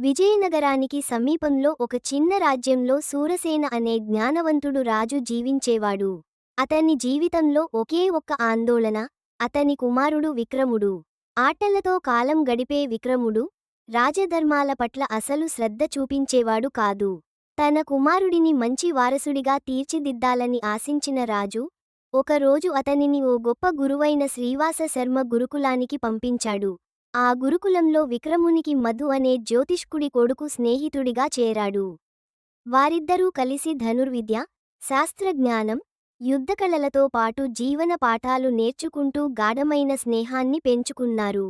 విజయనగరానికి సమీపంలో ఒక చిన్న రాజ్యంలో సూరసేన అనే జ్ఞానవంతుడు రాజు జీవించేవాడు. అతని జీవితంలో ఒకే ఒక్క ఆందోళన అతని కుమారుడు విక్రముడు. ఆటలతో కాలం గడిపే విక్రముడు రాజధర్మాల పట్ల అసలు శ్రద్ధ చూపించేవాడు కాదు. తన కుమారుడిని మంచి వారసుడిగా తీర్చిదిద్దాలని ఆశించిన రాజు ఒకరోజు అతనిని ఓ గొప్ప గురువైన శ్రీవాస శర్మ గురుకులానికి పంపించాడు. ఆ గురుకులంలో విక్రమునికి మధు అనే జ్యోతిష్కుడి కొడుకు స్నేహితుడిగా చేరాడు. వారిద్దరూ కలిసి ధనుర్విద్య శాస్త్రజ్ఞానం యుద్ధకళలతో పాటు జీవన పాఠాలు నేర్చుకుంటూ గాఢమైన స్నేహాన్ని పెంచుకున్నారు.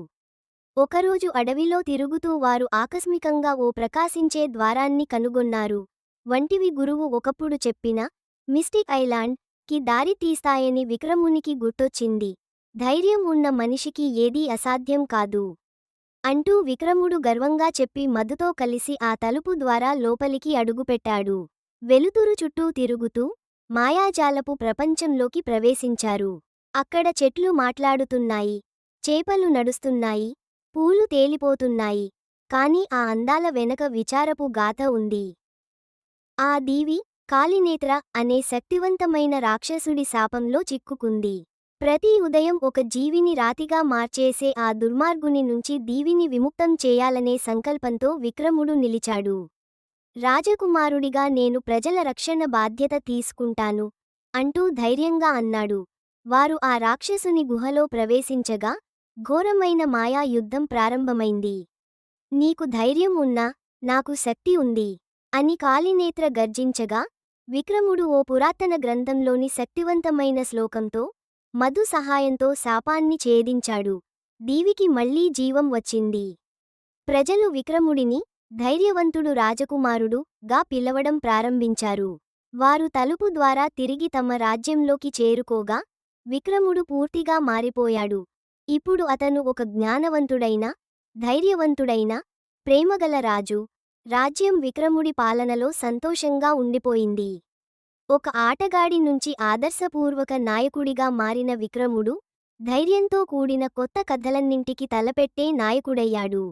ఒకరోజు అడవిలో తిరుగుతూ వారు ఆకస్మికంగా ఓ ప్రకాశించే ద్వారాన్ని కనుగొన్నారు. వంటివి గురువు ఒకప్పుడు చెప్పిన మిస్టిక్ ఐలాండ్కి దారి తీస్తాయని విక్రమునికి గుర్తొచ్చింది. ధైర్యం ఉన్న మనిషికి ఏదీ అసాధ్యం కాదు. అంటూ విక్రముడు గర్వంగా చెప్పి మధుతో కలిసి ఆ తలుపు ద్వారా లోపలికి అడుగుపెట్టాడు. వెలుతురు చుట్టూ తిరుగుతూ మాయాజాలపు ప్రపంచంలోకి ప్రవేశించారు. అక్కడ చెట్లు మాట్లాడుతున్నాయి చేపలు నడుస్తున్నాయి పూలు తేలిపోతున్నాయి కాని ఆ అందాల వెనక విచారపు గాథ ఉంది. ఆ దీవి కాలినేత్ర అనే శక్తివంతమైన రాక్షసుడి శాపంలో చిక్కుకుంది. ప్రతి ఉదయం ఒక జీవిని రాతిగా మార్చేసే ఆ దుర్మార్గుని నుంచి దీవిని విముక్తం చేయాలనే సంకల్పంతో విక్రముడు నిలిచాడు. రాజకుమారుడిగా నేను ప్రజల రక్షణ బాధ్యత తీసుకుంటాను అంటూ ధైర్యంగా అన్నాడు. వారు ఆ రాక్షసుని గుహలో ప్రవేశించగా ఘోరమైన మాయా యుద్ధం ప్రారంభమైంది. నీకు ధైర్యం ఉన్నా నాకు శక్తి ఉంది అని కాలినేత్ర గర్జించగా విక్రముడు ఓ పురాతన గ్రంథంలోని శక్తివంతమైన శ్లోకంతో మధు సహాయంతో శాపాన్ని ఛేదించాడు. దీవికి మళ్ళీ జీవం వచ్చింది. ప్రజలు విక్రముడిని ధైర్యవంతుడు రాజకుమారుడు గా పిలవడం ప్రారంభించారు. వారు తలుపు ద్వారా తిరిగి తమ రాజ్యంలోకి చేరుకోగా విక్రముడు పూర్తిగా మారిపోయాడు. ఇప్పుడు అతను ఒక జ్ఞానవంతుడైన ధైర్యవంతుడైన ప్రేమగల రాజు. రాజ్యం విక్రముడి పాలనలో సంతోషంగా ఉండిపోయింది. ఒక ఆటగాడి నుంచి ఆదర్శపూర్వక నాయకుడిగా మారిన విక్రముడు ధైర్యంతో కూడిన కొత్త కథలన్నింటికి తలపెట్టే నాయకుడయ్యాడు.